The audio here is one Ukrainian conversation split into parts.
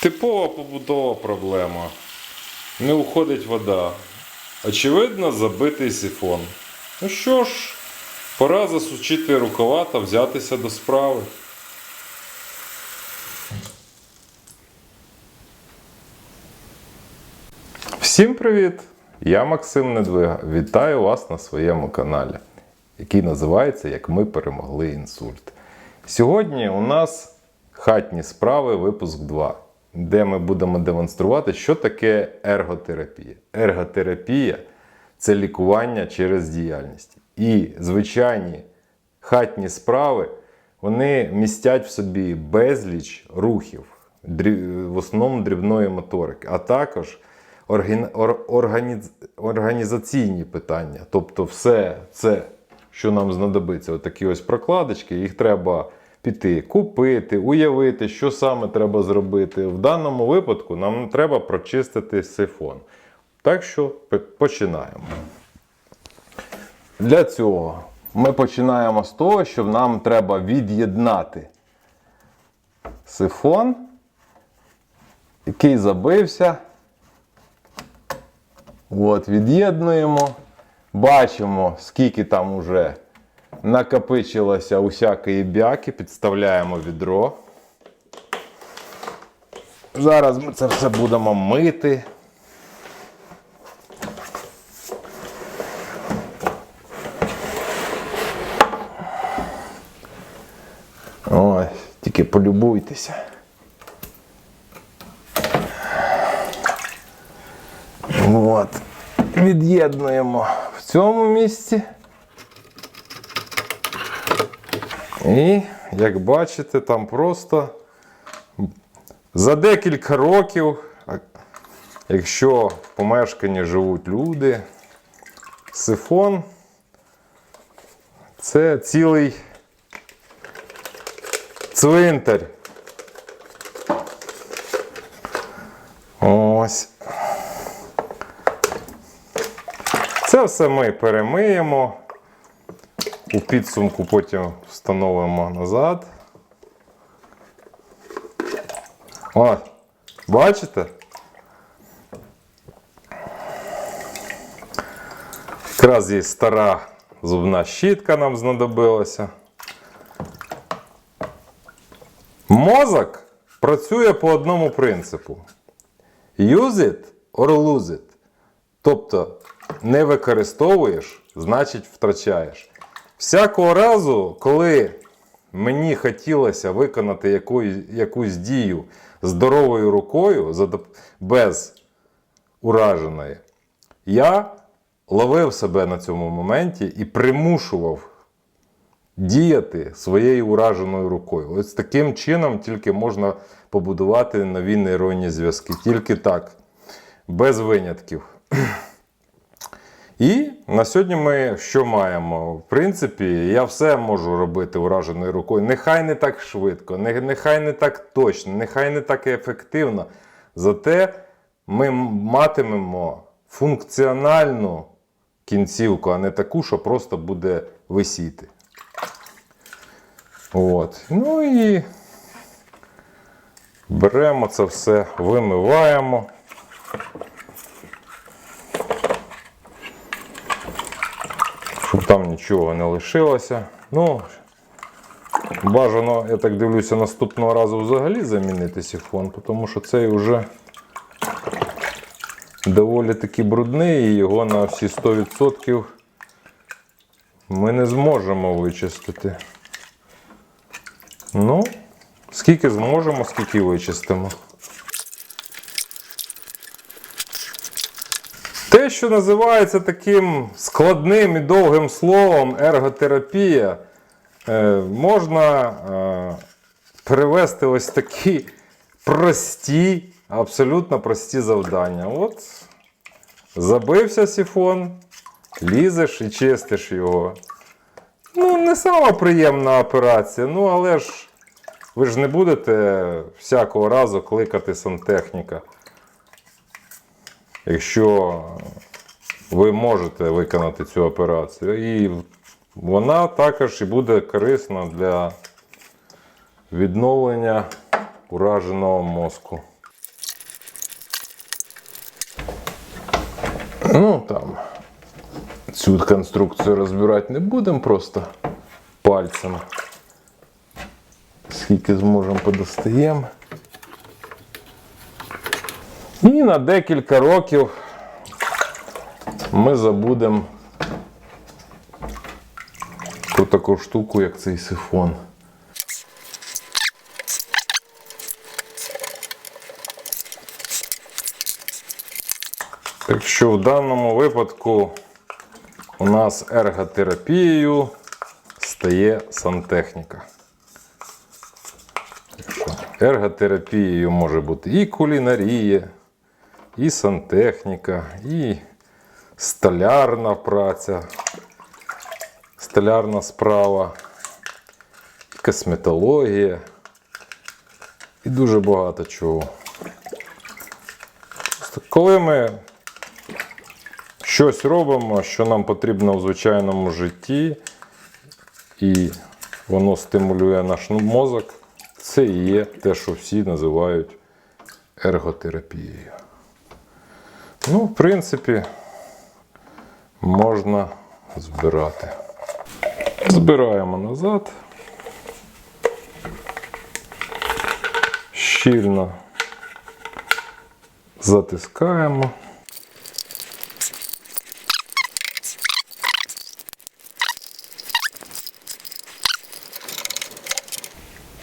Типова побутова проблема. Не уходить вода. Очевидно, забитий сифон. Ну що ж, пора засучити рукава та взятися до справи. Всім привіт! Я Максим Недвига. Вітаю вас на своєму каналі, який називається Як ми перемогли інсульт. Сьогодні у нас хатні справи, випуск 2, де ми будемо демонструвати, що таке ерготерапія. Ерготерапія це лікування через діяльність. І звичайні хатні справи вони містять в собі безліч рухів, в основному дрібної моторики, а також організаційні питання. Тобто, все це, що нам знадобиться, отакі ось прокладочки, їх треба піти, купити, уявити, що саме треба зробити. В даному випадку нам треба прочистити сифон. Так що починаємо. Для цього ми починаємо з того, що нам треба від'єднати сифон, який забився. От, від'єднуємо. Бачимо, скільки там уже накопичилося усякої бяки, підставляємо відро. Зараз ми це все будемо мити. Ой, тільки полюбуйтеся. От. Від'єднуємо в цьому місці. І, як бачите, там просто за декілька років, якщо в помешканні живуть люди, сифон це цілий цвинтар. Ось. Це все ми перемиємо. У підсумку потім встановимо назад. О, бачите? Якраз є стара зубна щітка нам знадобилася. Мозок працює по одному принципу: use it or lose it. Тобто не використовуєш, значить втрачаєш. Всякого разу, коли мені хотілося виконати якусь, якусь дію здоровою рукою без ураженої, я ловив себе на цьому моменті і примушував діяти своєю ураженою рукою. Ось таким чином тільки можна побудувати нові нейронні зв'язки. Тільки так, без винятків. І на сьогодні ми що маємо? В принципі, я все можу робити ураженою рукою. Нехай не так швидко, нехай не так точно, нехай не так ефективно. Зате ми матимемо функціональну кінцівку, а не таку, що просто буде висіти. От. Ну і беремо це все, вимиваємо. Щоб там нічого не лишилося. Ну, бажано, я так дивлюся, наступного разу взагалі замінити сифон, тому що цей вже доволі таки брудний і його на всі 100% ми не зможемо вичистити. Ну, скільки зможемо, скільки вичистимо. Те, що називається таким складним і довгим словом ерготерапія, е, можна е, перевести ось такі прості, абсолютно прості завдання. От забився сифон, лізеш і чистиш його. Ну, не сама приємна операція, ну але ж ви ж не будете всякого разу кликати сантехніка якщо ви можете виконати цю операцію. І вона також і буде корисна для відновлення ураженого мозку. Ну там, цю конструкцію розбирати не будемо просто пальцем. Скільки зможемо подостаємо. І на декілька років ми забудемо про таку штуку, як цей сифон. Так що в даному випадку у нас ерготерапією стає сантехніка. Ерготерапією може бути і кулінарія, і сантехніка, і столярна праця, столярна справа, косметологія і дуже багато чого. Коли ми щось робимо, що нам потрібно в звичайному житті, і воно стимулює наш мозок, це і є те, що всі називають ерготерапією. Ну, в принципі, можна збирати. Збираємо назад. Щільно затискаємо.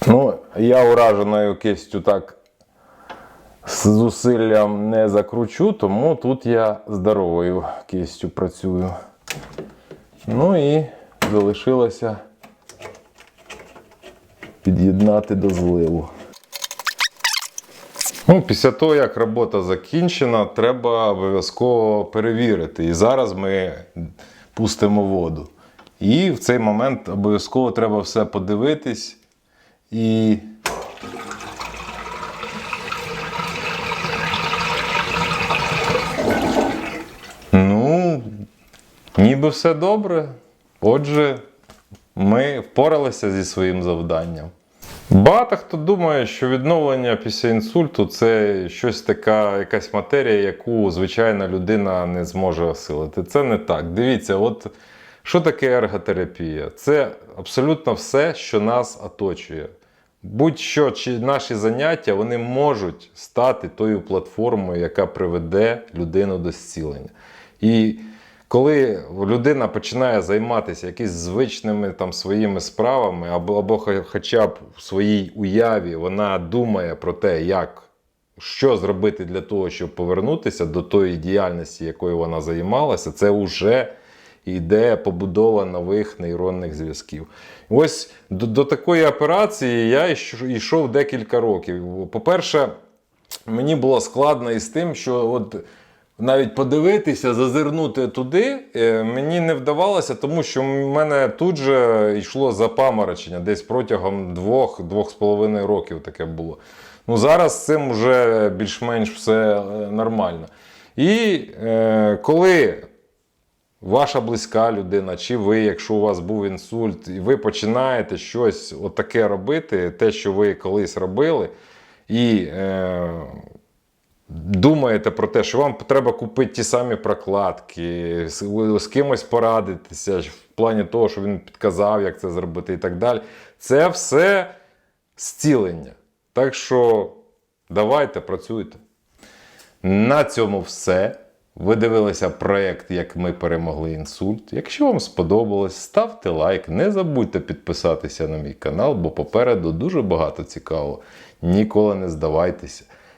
Ну, я ураженою кистю так зусиллям не закручу, тому тут я здоровою кистю працюю. Ну і залишилося під'єднати до зливу. Ну, після того, як робота закінчена, треба обов'язково перевірити. І зараз ми пустимо воду. І в цей момент обов'язково треба все подивитись і. Ніби все добре. Отже, ми впоралися зі своїм завданням. Багато хто думає, що відновлення після інсульту це щось така, якась матерія, яку звичайна людина не зможе осилити. Це не так. Дивіться, от що таке ерготерапія? Це абсолютно все, що нас оточує. Будь-що чи наші заняття вони можуть стати тою платформою, яка приведе людину до зцілення. І коли людина починає займатися якісь звичними там своїми справами, або, або хоча б в своїй уяві вона думає про те, як, що зробити для того, щоб повернутися до тої діяльності, якою вона займалася, це вже йде побудова нових нейронних зв'язків. Ось до, до такої операції я йшов декілька років. По-перше, мені було складно із тим, що от навіть подивитися, зазирнути туди е, мені не вдавалося, тому що в мене тут же йшло запаморочення десь протягом двох-двох з половиною років таке було. Ну зараз з цим вже більш-менш все е, нормально. І е, коли ваша близька людина, чи ви, якщо у вас був інсульт, і ви починаєте щось отаке робити, те, що ви колись робили, і е, думаєте про те, що вам треба купити ті самі прокладки, з, кимось порадитися в плані того, що він підказав, як це зробити, і так далі. Це все зцілення. Так що давайте працюйте. На цьому все. Ви дивилися проєкт, як ми перемогли інсульт. Якщо вам сподобалось, ставте лайк. Не забудьте підписатися на мій канал, бо попереду дуже багато цікавого. Ніколи не здавайтеся.